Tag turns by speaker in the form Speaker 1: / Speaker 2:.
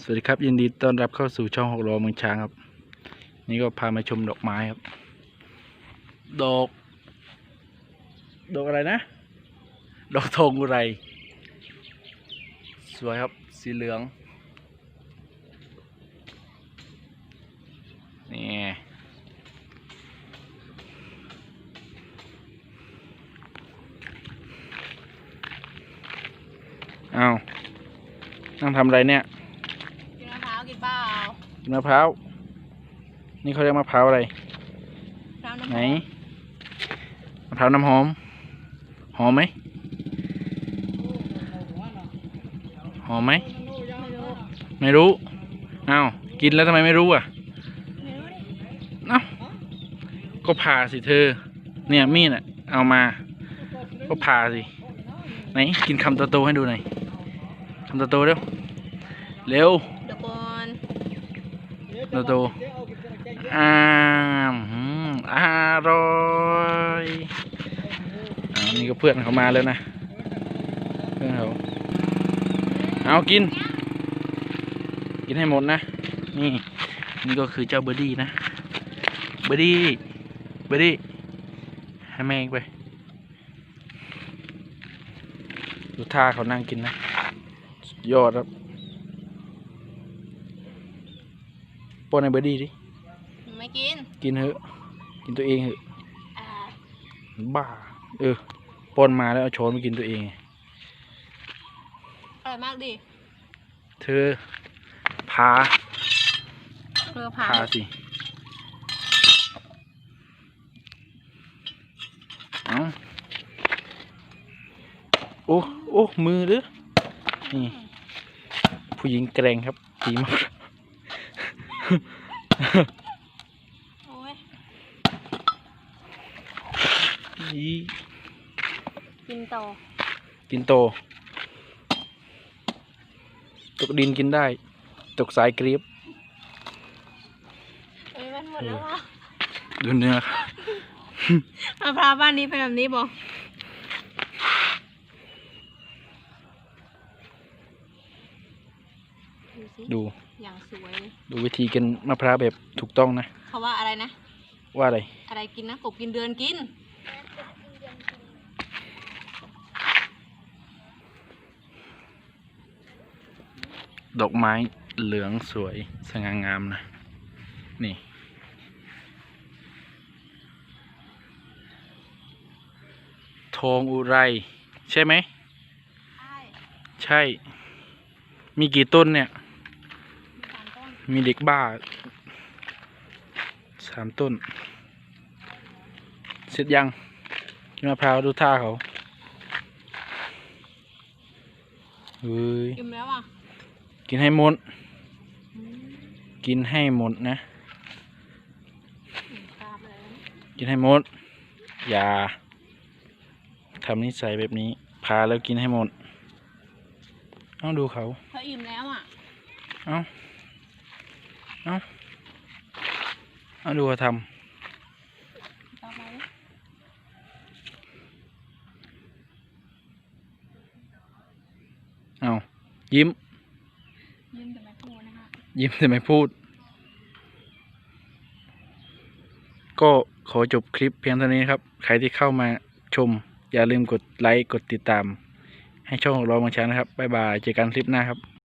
Speaker 1: สวัสดีครับยินดีต้อนรับเข้าสู่ช่องหกล้อเมืองช้างครับ นี่ก็พามาชมดอกไม้ครับ ดอก ดอกอะไรนะ ดอกทงอุไร สวยครับสีเหลืองนี่อ้าวนั่งทำอะไรเนี่ย
Speaker 2: กินมะพร้าวกินเปล่า
Speaker 1: กินมะพร้าว นี่เขาเรียกมะพร้าวอะไร
Speaker 2: น้ำน้ำ
Speaker 1: ไหน มะพร้าวน้ำหอม หอมไหม หอมไหม
Speaker 2: ไม่รู้
Speaker 1: ไม่รู้อ้าว กินแล้วทำไมไม่รู้อะ
Speaker 2: ไม่รู้ดิ
Speaker 1: เอ้าก็ผ่าสิเธอ เนี่ยมีดอะ เอามา ก็ผ่าสิ ไหน กินคำโตๆให้ดูหน่อยคำโตๆเร็ว เร็ว
Speaker 2: เดี๋ยวก่อน
Speaker 1: โตๆอ้าอร่อยอ้าวนี่ก็เพื่อนเขามาแล้วนะเพื่อนเขาเอากิน กินให้หมดนะ นี่ นี่ก็คือเจ้าเบอร์ดี้นะ เบอร์ดี้เบอร์ดี้ให้แม่งไป ดูท่าเขานั่งกินนะ ยอดครับ ป้อนให้เบอร์ดี้ดิ
Speaker 2: ไม่กิน
Speaker 1: กินเถอะกินตัวเองเถอะ
Speaker 2: อ่า
Speaker 1: บ้า เออป้อนมาแล้วเอาช้อนมากินตัวเองไง
Speaker 2: อร่อยมากดิ
Speaker 1: เธอพา
Speaker 2: เพื่อผ่า
Speaker 1: พาสิเอาโอ้โอ้มือเด้อนี่ผู้หญิงแกร่งครับตีมาก
Speaker 2: โอ้ย
Speaker 1: นี่
Speaker 2: กินโต
Speaker 1: กินโต ตกดินกินได้ ตกสายกรีบ
Speaker 2: เอ้ยมันหมดแล้ว
Speaker 1: ดูเนื้อครับ
Speaker 2: มะพร้าวบ้านนี้เป็นแบบนี้บอก ดูสิ
Speaker 1: ดู
Speaker 2: อย่างสวย
Speaker 1: ดูวิธีกินมะพร้าวแบบถูกต้องนะ
Speaker 2: เขาว่าอะไรนะ
Speaker 1: ว่าอะไร
Speaker 2: อะไรกินนะกบกินเดือนกิน
Speaker 1: ดอกไม้เหลืองสวยสง่างามนะ นี่ทองอุไร ใช่ไหม
Speaker 2: ใช่
Speaker 1: ใช่มีกี่ต้นเนี่ย
Speaker 2: มีสา มต้น
Speaker 1: มีเด็กบ้าสามต้น เสร็จยังกินมะพร้าวดูท่าเขาเฮ้ย
Speaker 2: อิ่มแล้วอะ
Speaker 1: กินให้หมด
Speaker 2: อืม
Speaker 1: กินให้หมดนะ
Speaker 2: อิ่มตามเลยนะ
Speaker 1: กินให้หมด อย่าทำนิสัยแบบนี้ พาแล้วกินให้หมด เอาดูเขา
Speaker 2: เขาอิ่มแล้วอะ
Speaker 1: เอา เอาเอาดูเขาท
Speaker 2: ตามมาดิำ
Speaker 1: เอายิ้ม
Speaker 2: ยืมแต่ไม่พูดนะคะ
Speaker 1: ยิ้มแต่ไม่พูด ก็ขอจบคลิปเพียงเท่านี้ครับ ใครที่เข้ามาชม อย่าลืมกดไลค์ กดติดตาม ให้ช่องของเราบางช้างนะครับ บ๊ายบาย เจอกันคลิปหน้าครับ